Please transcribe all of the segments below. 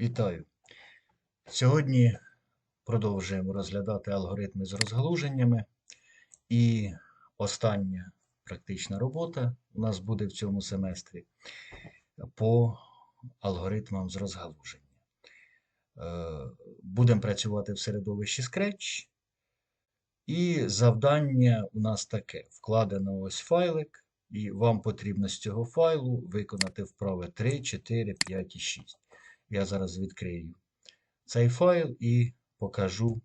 Вітаю! Сьогодні продовжуємо розглядати алгоритми з розгалуженнями. І остання практична робота у нас буде в цьому семестрі по алгоритмам з розгалуження. Е, Будемо працювати в середовищі Scratch. І завдання у нас таке: вкладено ось файлик, і вам потрібно з цього файлу виконати вправи 3, 4, 5 і 6. Я зараз відкрию цей файл і покажу,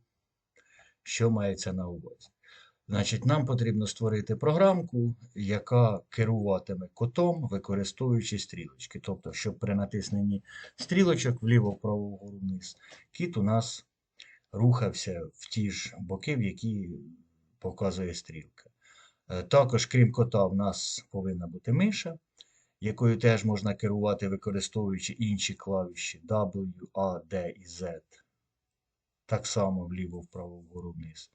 що мається на увазі. Значить, нам потрібно створити програмку, яка керуватиме котом, використовуючи стрілочки. Тобто, щоб при натисненні стрілочок вліво, вправо, вгору, вниз, кіт у нас рухався в ті ж боки, в які показує стрілка. Е, Також, крім кота, в нас повинна бути миша якою теж можна керувати, використовуючи інші клавіші W, A, D і Z. Так само вліво, вправо, вгору, вниз.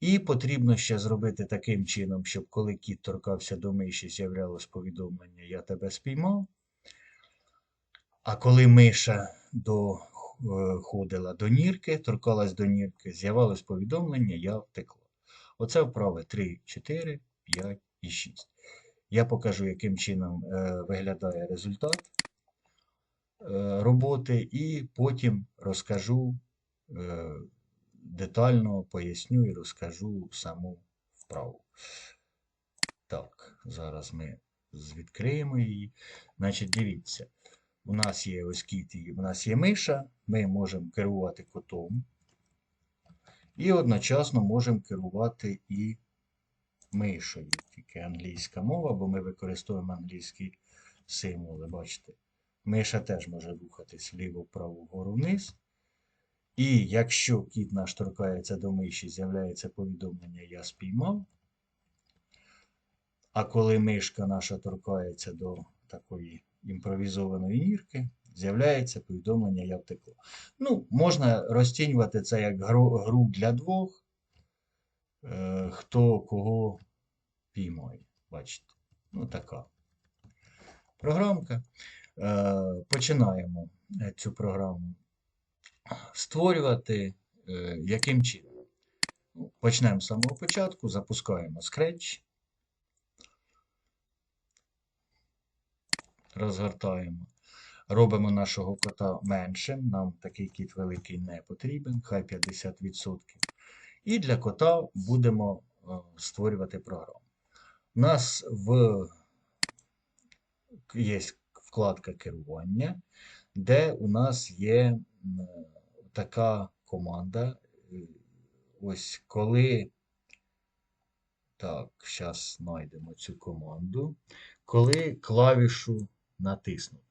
І потрібно ще зробити таким чином, щоб коли кіт торкався до миші, з'являлось повідомлення Я тебе спіймав. А коли миша доходила до нірки, торкалась до нірки, з'явилось повідомлення Я втекла. Оце вправи 3, 4, 5 і 6. Я покажу, яким чином е, виглядає результат е, роботи, і потім розкажу е, детально поясню і розкажу саму вправу. Так, зараз ми відкриємо її. Значить, дивіться, у нас є ось кіт, і у нас є миша, ми можемо керувати котом. І одночасно можемо керувати і мишою, тільки англійська мова, бо ми використовуємо англійські символи. Бачите, миша теж може рухатись вліво, вправо, вгору, вниз. І якщо кіт наш торкається до миші, з'являється повідомлення Я спіймав. А коли мишка наша торкається до такої імпровізованої нірки, з'являється повідомлення Я втекло. Ну, можна розцінювати це як гру для двох. Е, хто кого піймає. Бачите? Ну, така програмка. Е, починаємо е, цю програму створювати. Яким чином? Ну, почнемо з самого початку, запускаємо Scratch. Розгортаємо. Робимо нашого кота меншим. Нам такий кіт великий не потрібен, хай 50%. І для кота будемо створювати програму. У нас в є вкладка керування, де у нас є така команда. Ось коли. Так, зараз знайдемо цю команду. Коли клавішу натиснуто.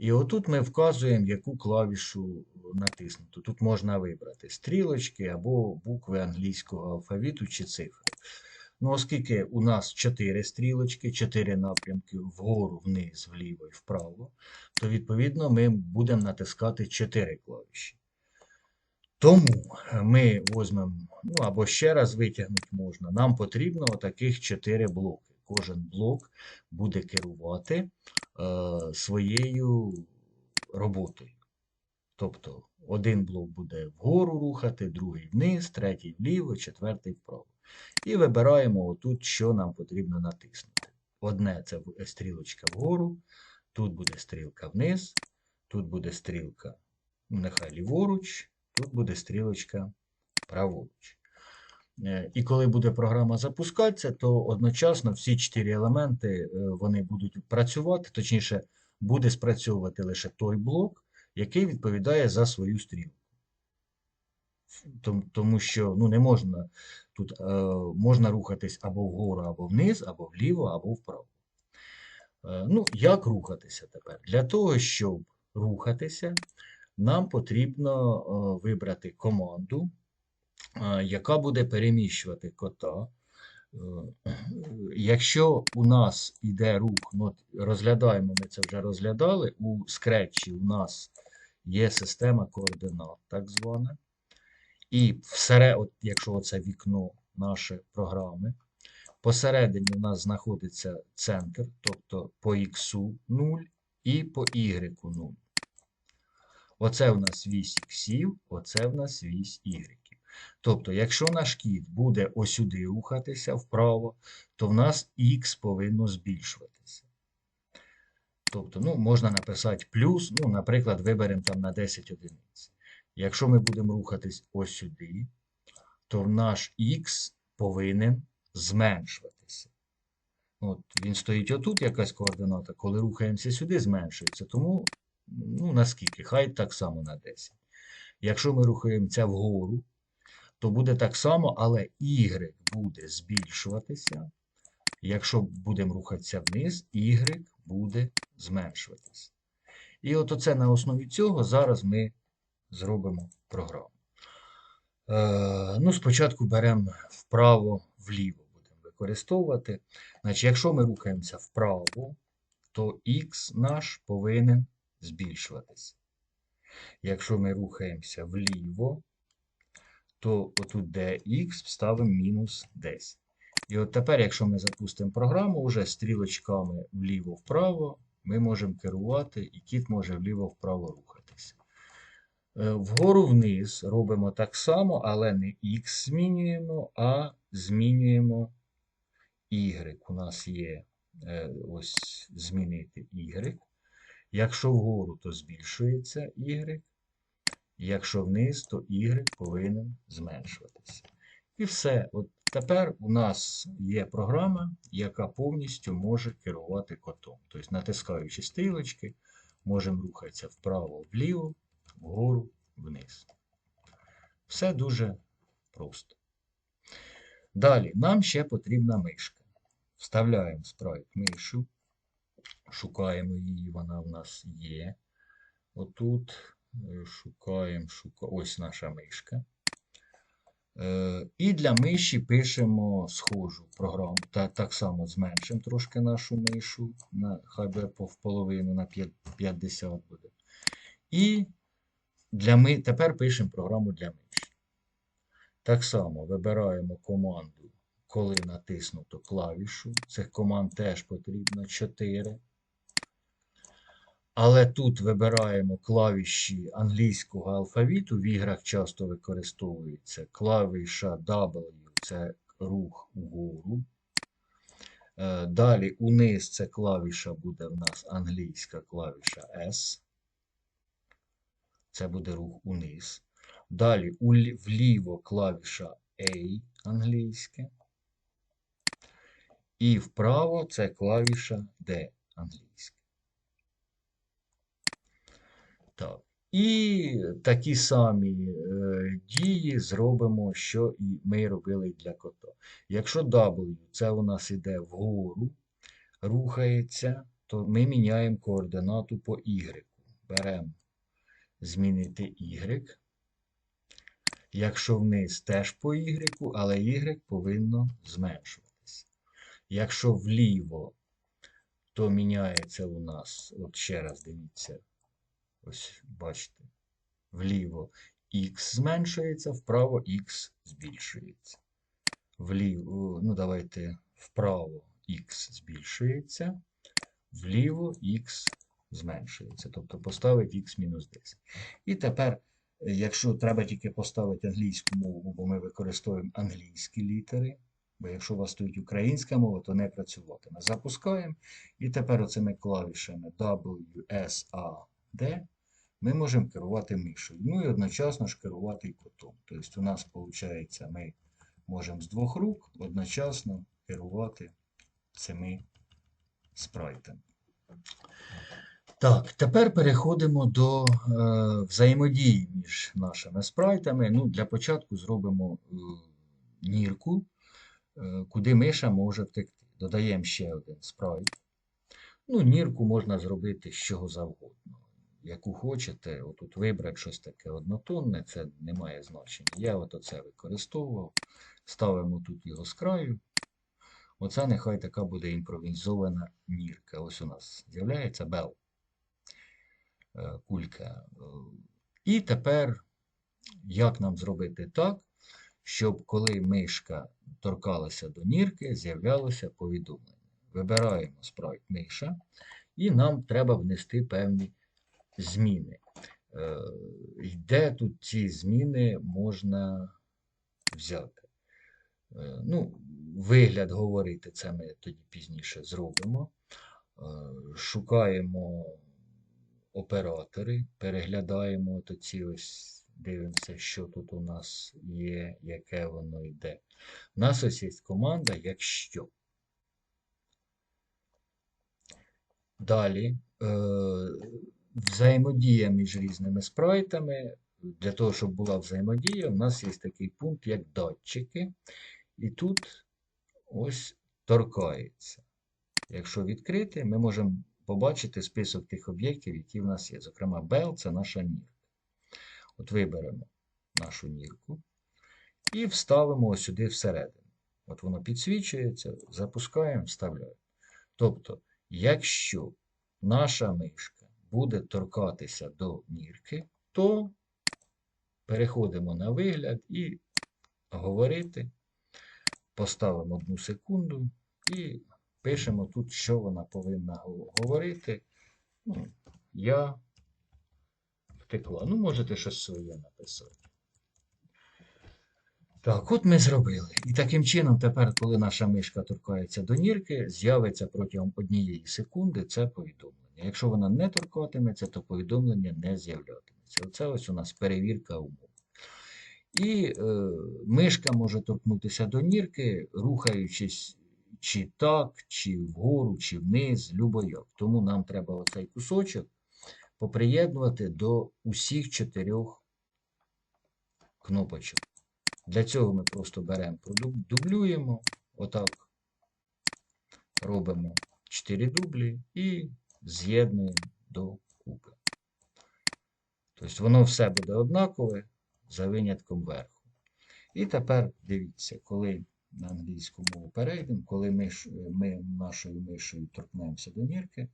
І отут ми вказуємо, яку клавішу натиснуто. Тут можна вибрати стрілочки або букви англійського алфавіту чи цифри. Ну, Оскільки у нас 4 стрілочки, 4 напрямки вгору, вниз, вліво і вправо, то, відповідно, ми будемо натискати 4 клавіші. Тому ми візьмемо, ну або ще раз витягнути можна, нам потрібно таких 4 блоки. Кожен блок буде керувати своєю роботою. Тобто один блок буде вгору рухати, другий вниз, третій вліво, четвертий вправо. І вибираємо отут, що нам потрібно натиснути. Одне це стрілочка вгору, тут буде стрілка вниз, тут буде стрілка, нехай ліворуч, тут буде стрілочка праворуч. Е, і коли буде програма запускатися, то одночасно всі чотири елементи е, вони будуть працювати, точніше, буде спрацьовувати лише той блок, який відповідає за свою стрілку. Тому що ну, не можна тут е, можна рухатись або вгору, або вниз, або вліво, або вправо. Ну, Як рухатися тепер? Для того, щоб рухатися, нам потрібно вибрати команду, яка буде переміщувати кота. Е, якщо у нас йде рух, ну, розглядаємо, ми це вже розглядали, у скретчі у нас є система координат, так звана. І всередині, от якщо це вікно нашої програми, посередині у нас знаходиться центр, тобто по X 0 і по Y 0. Оце в нас вісь іксів, оце в нас вісь ігреків. Тобто, якщо наш кіт буде осюди рухатися вправо, то в нас х повинно збільшуватися. Тобто, ну, можна написати плюс, ну, наприклад, виберемо там на 10 одиниць. Якщо ми будемо рухатись ось то наш х повинен зменшуватися. От, Він стоїть отут, якась координата, коли рухаємося сюди, зменшується. Тому, ну, наскільки? Хай так само на 10. Якщо ми рухаємося вгору, то буде так само, але y буде збільшуватися. Якщо будемо рухатися вниз, y буде зменшуватися. І от оце на основі цього зараз ми зробимо програму. Е, ну, Спочатку беремо вправо-вліво будемо використовувати. Значить, Якщо ми рухаємося вправо, то х наш повинен збільшуватися. Якщо ми рухаємося вліво, то отут де х ставимо мінус 10. І от тепер, якщо ми запустимо програму, вже стрілочками вліво-вправо, ми можемо керувати, і кіт може вліво-вправо рухатися. Е, Вгору вниз робимо так само, але не х змінюємо, а змінюємо y. У нас є е, ось змінити y. Якщо вгору, то збільшується y. Якщо вниз, то y повинен зменшуватися. І все. От Тепер у нас є програма, яка повністю може керувати котом. Тобто, натискаючи стрілочки, можемо рухатися вправо-вліво, вгору, вниз. Все дуже просто. Далі, нам ще потрібна мишка. Вставляємо спрайт мишу, шукаємо її, вона в нас є. Отут шукаємо, шукаємо. Ось наша мишка. Е, І для миші пишемо схожу програму. Та, так само зменшимо трошки нашу мишу, на, хай би в половину на 50 буде. І для ми, тепер пишемо програму для миші. Так само вибираємо команду, коли натиснуто клавішу. Цих команд теж потрібно 4. Але тут вибираємо клавіші англійського алфавіту. В іграх часто використовується клавіша W це рух угору. Е, Далі униз це клавіша буде в нас англійська клавіша S. Це буде рух униз. Далі вліво клавіша A англійське. І вправо це клавіша D англійська. Так. І такі самі е, дії зробимо, що і ми робили для кота. Якщо W це у нас іде вгору, рухається, то ми міняємо координату по Y. Беремо змінити Y. Якщо вниз теж по Y, але Y повинно зменшуватися. Якщо вліво, то міняється у нас, от ще раз дивіться. Ось, бачите, вліво х зменшується, вправо х збільшується. Вліво, ну давайте вправо х збільшується, вліво х зменшується. Тобто поставити х мінус 10. І тепер, якщо треба тільки поставити англійську мову, бо ми використовуємо англійські літери. Бо якщо у вас стоїть українська мова, то не працюватиме. Запускаємо. І тепер оцими клавішами W, S, A, D ми можемо керувати мишою. Ну і одночасно ж керувати і котом. Тобто у нас, виходить, ми можемо з двох рук одночасно керувати цими спрайтами. Так, тепер переходимо до е, взаємодії між нашими спрайтами. Ну, Для початку зробимо е, нірку, е, куди миша може втекти. Додаємо ще один спрайт. Ну, Нірку можна зробити з чого завгодно яку хочете, отут вибрати щось таке однотонне, це не має значення. Я от оце використовував. Ставимо тут його з краю. Оце нехай така буде імпровізована нірка. Ось у нас з'являється бел. Кулька. І тепер, як нам зробити так, щоб коли мишка торкалася до нірки, з'являлося повідомлення. Вибираємо спрайт миша, і нам треба внести певні зміни. Е, Де тут ці зміни можна взяти? Е, Ну, вигляд говорити, це ми тоді пізніше зробимо. Е, Шукаємо оператори, переглядаємо от ці ось, дивимося, що тут у нас є, яке воно йде. У нас ось є команда, якщо. Далі взаємодія між різними спрайтами. Для того, щоб була взаємодія, у нас є такий пункт, як датчики. І тут ось торкається. Якщо відкрити, ми можемо побачити список тих об'єктів, які в нас є. Зокрема, Bell це наша нірка. От виберемо нашу нірку і вставимо ось сюди всередину. От воно підсвічується, запускаємо, вставляємо. Тобто, якщо наша мишка буде торкатися до нірки, то переходимо на вигляд і говорити. Поставимо одну секунду і пишемо тут, що вона повинна говорити. Ну, я втекла. Ну, можете щось своє написати. Так, от ми зробили. І таким чином, тепер, коли наша мишка торкається до нірки, з'явиться протягом однієї секунди це повідомлення. Якщо вона не торкатиметься, то повідомлення не з'являтиметься. Оце ось у нас перевірка умов. І е, мишка може торкнутися до нірки, рухаючись чи так, чи вгору, чи вниз, любойок. Тому нам треба оцей кусочок поприєднувати до усіх чотирьох кнопочок. Для цього ми просто беремо, продуб- дублюємо, отак робимо 4 дублі і з'єднуємо до купи. Тобто воно все буде однакове за винятком верху. І тепер дивіться, коли на англійську мову перейдемо, коли ми, ми нашою мишею торкнемося до нірки,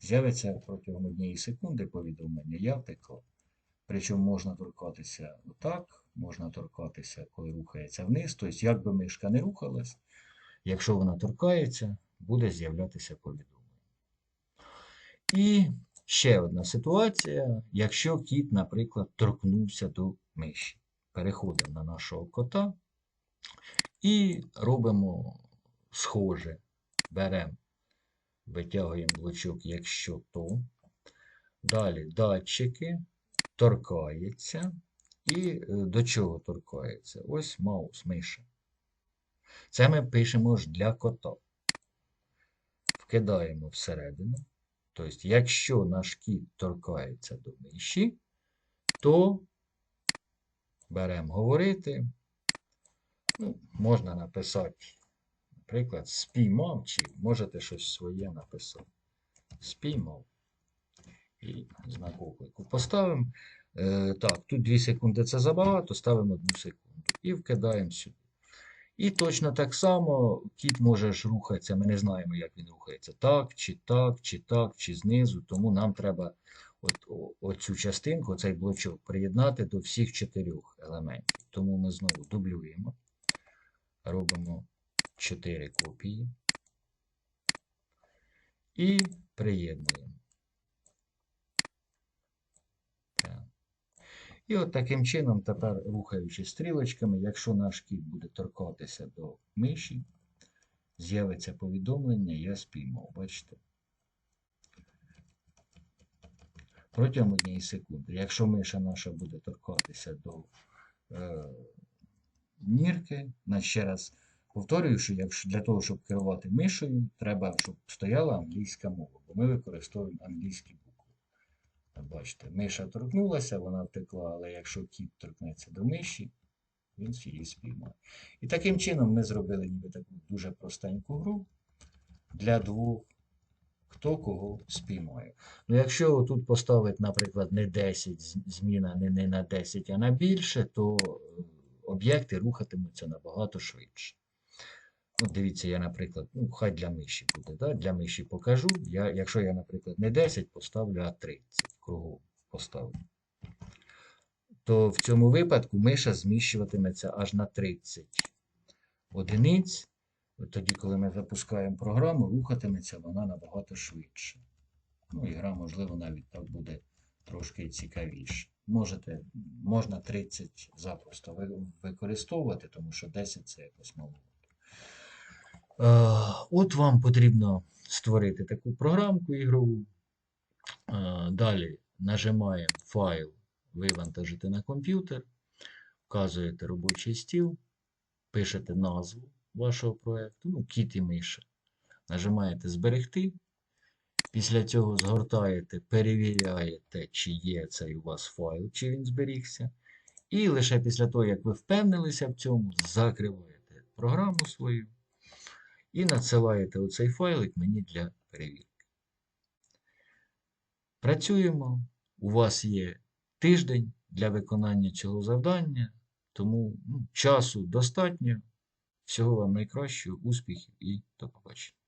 з'явиться протягом однієї секунди повідомлення Я втекла. Причому можна торкатися отак, можна торкатися, коли рухається вниз. Тобто, як би мишка не рухалась, якщо вона торкається, буде з'являтися повідомлення. І ще одна ситуація, якщо кіт, наприклад, торкнувся до миші. Переходимо на нашого кота і робимо схоже. Беремо, витягуємо блочок, якщо то. Далі датчики, торкається. І е, до чого торкається? Ось маус, миша. Це ми пишемо ж для кота. Вкидаємо всередину. Тобто, якщо наш кіт торкається до миші, то беремо говорити. Ну, можна написати, наприклад, спіймав, чи можете щось своє написати. Спіймав. І знак оклику поставимо. Е, так, тут 2 секунди це забагато, ставимо 1 секунду і вкидаємо сюди. І точно так само кіт може ж рухатися, ми не знаємо, як він рухається. Так, чи так, чи так, чи знизу. Тому нам треба от, оцю частинку, цей блочок приєднати до всіх чотирьох елементів. Тому ми знову дублюємо, робимо 4 копії і приєднуємо. Так. І от таким чином, тепер рухаючи стрілочками, якщо наш кіт буде торкатися до миші, з'явиться повідомлення, я спіймав. Бачите? Протягом однієї секунди. Якщо миша наша буде торкатися до е, нірки, ще раз повторюю, що якщо для того, щоб керувати мишею, треба, щоб стояла англійська мова, бо ми використовуємо англійські Бачите, миша торкнулася, вона втекла, але якщо кіт торкнеться до миші, він її спіймає. І таким чином ми зробили ніби таку дуже простеньку гру для двох, хто кого спіймає. Ну, Якщо тут поставити, наприклад, не 10 зміна, не, не на 10, а на більше, то е, об'єкти рухатимуться набагато швидше. От Дивіться, я, наприклад, ну, хай для миші буде. да? Для миші покажу. Я, Якщо я, наприклад, не 10, поставлю А30 кругу поставив. То в цьому випадку миша зміщуватиметься аж на 30 одиниць. Тоді, коли ми запускаємо програму, рухатиметься вона набагато швидше. Ну, і гра, можливо, навіть так буде трошки цікавіше. Можете, Можна 30 запросто використовувати, тому що 10 це якось мало. Е, от вам потрібно створити таку програмку ігрову. Е, Далі нажимаємо файл вивантажити на комп'ютер, вказуєте робочий стіл, пишете назву вашого проєкту, ну, кіт і миша. Нажимаєте зберегти. Після цього згортаєте, перевіряєте, чи є цей у вас файл, чи він зберігся. І лише після того, як ви впевнилися в цьому, закриваєте програму свою і надсилаєте оцей файлик мені для перевірки. Працюємо. У вас є тиждень для виконання цього завдання, тому ну, часу достатньо. Всього вам найкращого, успіхів і до побачення.